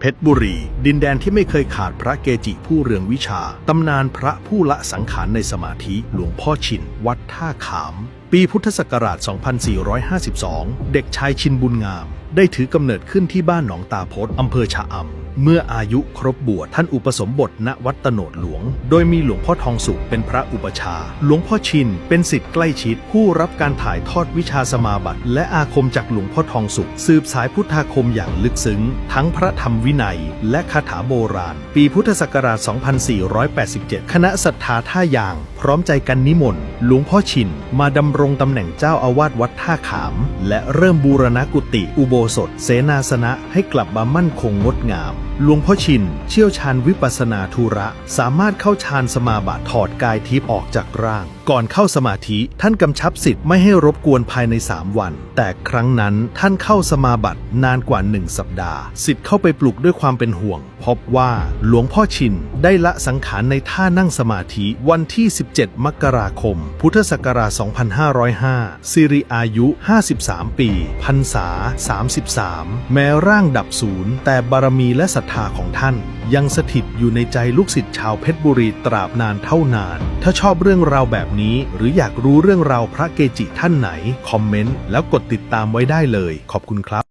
เพชรบุรี ดินแดนที่ไม่เคยขาดพระเกจิผู้เรืองวิชา ตำนานพระผู้ละสังขารในสมาธิหลวงพ่อชิน วัดท่าขาม ปีพุทธศักราช 2452 เด็กชายชินบุญงาม ได้ถือกำเนิดขึ้นที่บ้านหนองตาพดอำเภอชะอำ เมื่ออายุครบบวชท่านอุปสมบทณวัดตโนดหลวง โดยมีหลวงพ่อทองสุขเป็นพระอุปชา หลวงพ่อชินเป็นศิษย์ใกล้ชิด ผู้รับการถ่ายทอดวิชาสมาบัติ และอาคมจากหลวงพ่อทองสุข สืบสายพุทธาคมอย่างลึกซึ้ง ทั้งพระธรรมวินัย และคาถาโบราณ ปีพุทธศักราช 2487 คณะศรัทธาท่ายาง พร้อมใจกันนิมนต์หลวงพ่อชินมาดำรงตำแหน่งเจ้าอาวาสวัดท่าขาม และเริ่มบูรณกุฏิอุโบสถ เสนาสนะให้กลับมามั่นคงงดงาม หลวงพ่อชินเชี่ยวชาญวิปัสนาธุระ สามารถเข้าฌานสมาบัติถอดกายทิพย์ออกจากร่าง ก่อนเข้าสมาธิท่านกำชับสิทธิ์ไม่ให้รบกวนภายใน 3 วัน แต่ครั้งนั้นท่านเข้าสมาบัตินานกว่า 1 สัปดาห์ สิทธิ์เข้าไปปลุกด้วยความเป็นห่วง พบว่าหลวงพ่อชินได้ละสังขารในท่านั่งสมาธิวันที่ 17 มกราคม พุทธศักราช 2505 สิริอายุ 53 ปีพรรษา 33 แม้ร่างดับศูนย์แต่บารมีและศรัทธาของท่าน ยังสถิตอยู่ในใจลูกศิษย์ชาวเพชรบุรีตราบนานเท่านาน ถ้าชอบเรื่องราวแบบนี้ หรืออยากรู้เรื่องราวพระเกจิท่านไหน คอมเมนต์แล้วกดติดตามไว้ได้เลย ขอบคุณครับ